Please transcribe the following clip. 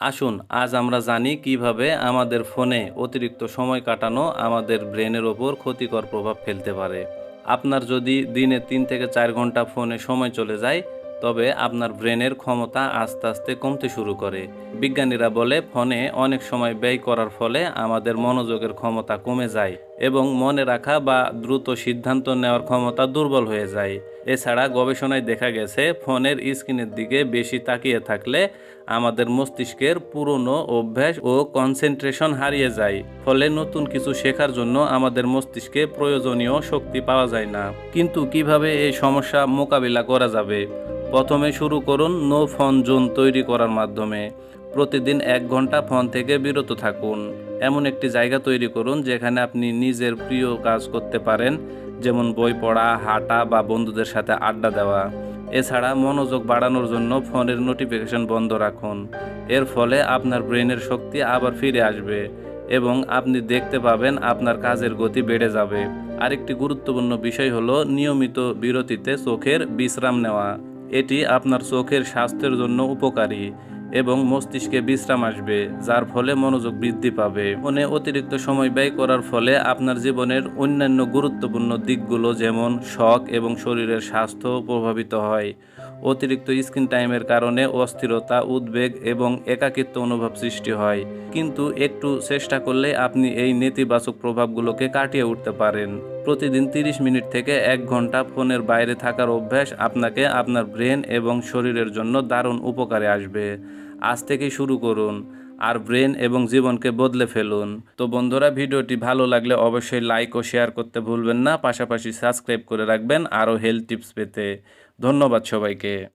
আসুন, আজ আমরা জানি কীভাবে আমাদের ফোনে অতিরিক্ত সময় কাটানো আমাদের ব্রেনের ওপর ক্ষতিকর প্রভাব ফেলতে পারে। আপনার যদি দিনে তিন থেকে চার ঘণ্টা ফোনে সময় চলে যায়, তবে আপনার ব্রেনের ক্ষমতা আস্তে আস্তে কমতে শুরু করে। বিজ্ঞানীরা বলে, ফোনে অনেক সময় ব্যয় করার ফলে আমাদের মনোযোগের ক্ষমতা কমে যায়। এবং মনে রাখা বা দ্রুত সিদ্ধান্ত নেওয়ার ক্ষমতা দুর্বল হয়ে যায়। এছাড়া গবেষণায় দেখা গেছে, ফোনের স্ক্রিনের দিকে বেশি তাকিয়ে থাকলে আমাদের মস্তিষ্কের পুরনো অভ্যাস ও কনসেন্ট্রেশন হারিয়ে যায়। ফলে নতুন কিছু শেখার জন্য আমাদের মস্তিষ্কে প্রয়োজনীয় শক্তি পাওয়া যায় না। কিন্তু কীভাবে এই সমস্যা মোকাবিলা করা যাবে? প্রথমে শুরু করুন নো ফোন জোন তৈরি করার মাধ্যমে। প্রতিদিন এক ঘণ্টা ফোন থেকে বিরত থাকুন। এমন একটি জায়গা তৈরি করুন যেখানে আপনি নিজের প্রিয় কাজ করতে পারেন, যেমন বই পড়া, হাঁটা বা বন্ধুদের সাথে আড্ডা দেওয়া। এছাড়া মনোযোগ বাড়ানোর জন্য ফোনের নোটিফিকেশন বন্ধ রাখুন। এর ফলে আপনার ব্রেনের শক্তি আবার ফিরে আসবে এবং আপনি দেখতে পাবেন আপনার কাজের গতি বেড়ে যাবে। আরেকটি গুরুত্বপূর্ণ বিষয় হলো নিয়মিত বিরতিতে চোখের বিশ্রাম নেওয়া। এটি আপনার চোখের স্বাস্থ্যের জন্য উপকারী। এবং মস্তিষ্কে বিশ্রাম আসবে, যার ফলে মনোযোগ বৃদ্ধি পাবে। মনে অতিরিক্ত সময় ব্যয় করার ফলে আপনার জীবনের অন্যান্য গুরুত্বপূর্ণ দিকগুলো যেমন শখ এবং শরীরের স্বাস্থ্য প্রভাবিত হয়। অতিরিক্ত স্ক্রিন টাইমের কারণে অস্থিরতা, উদ্বেগ এবং একাকিত্ব অনুভব সৃষ্টি হয়। কিন্তু একটু চেষ্টা করলে আপনি এই নেতিবাচক প্রভাবগুলোকে কাটিয়ে উঠতে পারেন। প্রতিদিন 30 মিনিট থেকে এক ঘণ্টা ফোনের বাইরে থাকার অভ্যাস আপনাকে আপনার ব্রেন এবং শরীরের জন্য দারুণ উপকারে আসবে। আজ থেকে শুরু করুন আর ব্রেন এবং জীবনকে বদলে ফেলুন। তো বন্ধুরা, ভিডিওটি ভালো লাগলে অবশ্যই লাইক ও শেয়ার করতে ভুলবেন না। পাশাপাশি সাবস্ক্রাইব করে রাখবেন আরও হেলথ টিপস পেতে। ধন্যবাদ সবাইকে।